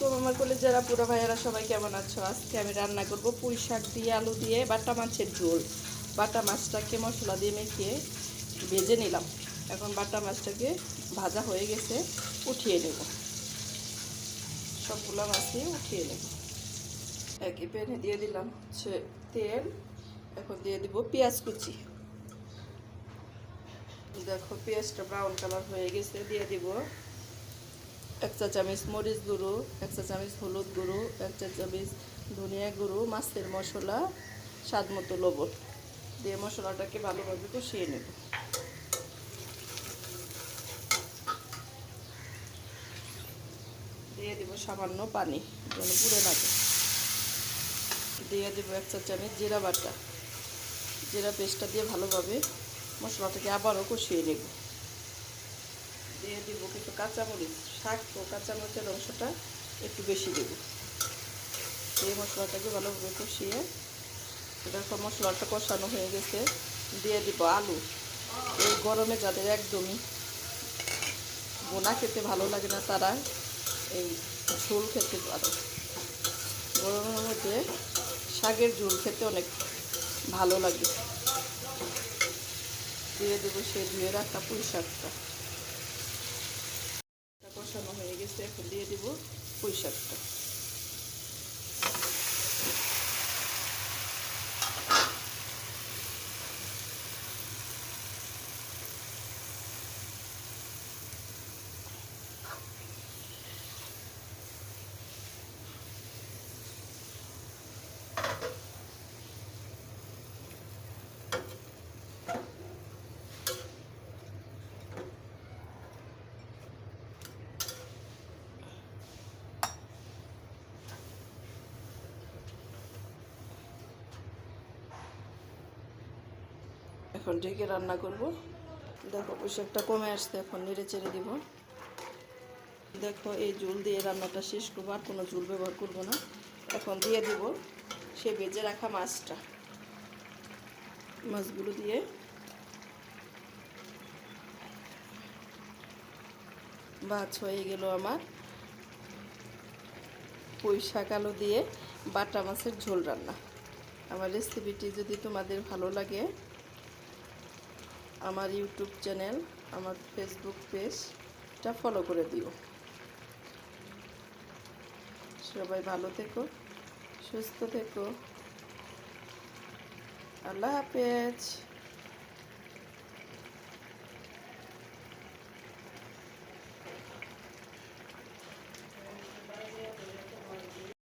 আলাইকুম আমার কোলে যারা পুরো ভাইয়েরা সবাই কেমন আছো? আজকে আমি রান্না করব পুঁই শাক দিয়ে আলু দিয়ে বাটা মাছের ঝোল। বাটা মাছটাকে মশলা দিয়ে মেখে ভেজে নিলাম। এখন বাটা মাছটাকে ভাজা হয়ে গেছে, উঠিয়ে নেব। সবগুলো মাছই উঠিয়ে নেব। একই প্যানে দিয়ে দিলাম হচ্ছে তেল। এখন দিয়ে দিব পেঁয়াজ কুচি। দেখো পেঁয়াজটা ব্রাউন কালার হয়ে গেছে, দিয়ে দিব চা চামচ মরিচ গুঁড়ো এক চা চামচ হলুদ গুঁড়ো এক চা চামচ ধনিয়া গুঁড়ো, মাছের মশলা, স্বাদ মতো লবণ। দিয়ে মশলাটাকে ভালোভাবে কষিয়ে নেব। দিয়ে দেবো সামান্য পানি, যেন পুড়ে না দিয়ে দেবো এক চা চামচ জিরা বাটা। জিরা পেস্টটা দিয়ে ভালোভাবে মশলাটাকে আবারও কষিয়ে নেব। দিয়ে দিব কিছু কাঁচামরিচ, শাক ও কাঁচামরিচের অংশটা একটু বেশি দেব। দিয়ে মশলাটাকে ভালোভাবে কষিয়ে দেখো মশলাটা কষানো হয়ে গেছে, দিয়ে দিব আলু। এই গরমে যাদের একদমই বোনা খেতে ভালো লাগে না, তারা এই ঝোল খেতে পারে। গরমের মধ্যে শাকের ঝোল খেতে অনেক ভালো লাগে। দিয়ে দেবো সে ধুয়ে রাখা পুঁই শাকটা। এখন দিয়ে দিব পুঁই শাকটা এখন ঢেকে রান্না করব। দেখো পোশাকটা কমে আসতে এখন নেড়ে চেড়ে দিব। দেখো এই ঝুল দিয়ে রান্নাটা শেষ করব, আর কোনো জুল ব্যবহার করব না। এখন দিয়ে দিব সে বেজে রাখা মাছটা। মাছগুলো দিয়ে ভাজ হয়ে গেল আমার। পুঁই শাক আলু দিয়ে বাটা মাছের ঝোল রান্না। আমার রেসিপিটি যদি তোমাদের ভালো লাগে আমার ইউটিউব চ্যানেল, আমার ফেসবুক পেজটা ফলো করে দিও। সবাই ভালো থেকো, সুস্থ থেকো। আল্লাহ হাফেজ।